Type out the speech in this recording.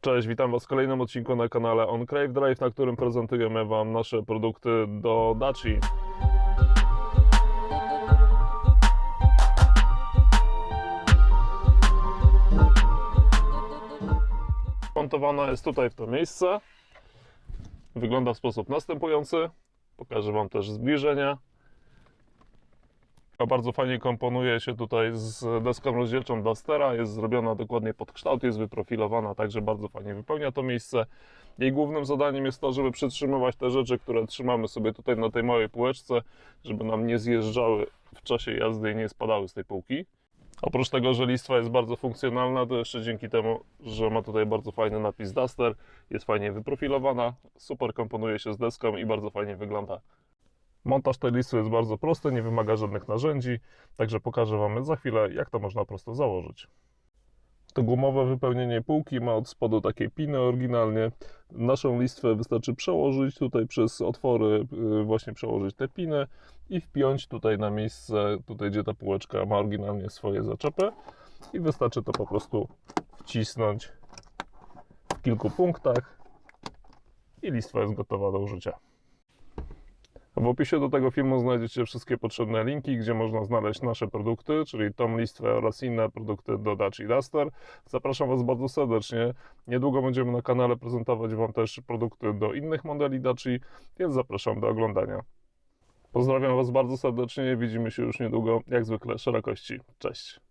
Cześć, witam Was w kolejnym odcinku na kanale On Crave Drive, na którym prezentujemy Wam nasze produkty do Daci. Montowana jest tutaj w to miejsce. Wygląda w sposób następujący. Pokażę Wam też zbliżenia. Bardzo fajnie komponuje się tutaj z deską rozdzielczą Dustera. Jest zrobiona dokładnie pod kształt, jest wyprofilowana, także bardzo fajnie wypełnia to miejsce. Jej głównym zadaniem jest to, żeby przytrzymywać te rzeczy, które trzymamy sobie tutaj na tej małej półeczce, żeby nam nie zjeżdżały w czasie jazdy i nie spadały z tej półki. Oprócz tego, że listwa jest bardzo funkcjonalna, to jeszcze dzięki temu, że ma tutaj bardzo fajny napis Duster, jest fajnie wyprofilowana, super komponuje się z deską i bardzo fajnie wygląda. Montaż tej listy jest bardzo prosty, nie wymaga żadnych narzędzi, także pokażę Wam za chwilę, jak to można prosto założyć. To gumowe wypełnienie półki ma od spodu takie piny oryginalnie. Naszą listwę wystarczy przełożyć tutaj przez otwory, yy, właśnie przełożyć te piny i wpiąć tutaj na miejsce, tutaj gdzie ta półeczka ma oryginalnie swoje zaczepy i wystarczy to po prostu wcisnąć w kilku punktach i listwa jest gotowa do użycia. W opisie do tego filmu znajdziecie wszystkie potrzebne linki, gdzie można znaleźć nasze produkty, czyli tą listwę oraz inne produkty do Daci Duster. Zapraszam Was bardzo serdecznie. Niedługo będziemy na kanale prezentować Wam też produkty do innych modeli Daci, więc zapraszam do oglądania. Pozdrawiam Was bardzo serdecznie, widzimy się już niedługo, jak zwykle szerokości. Cześć!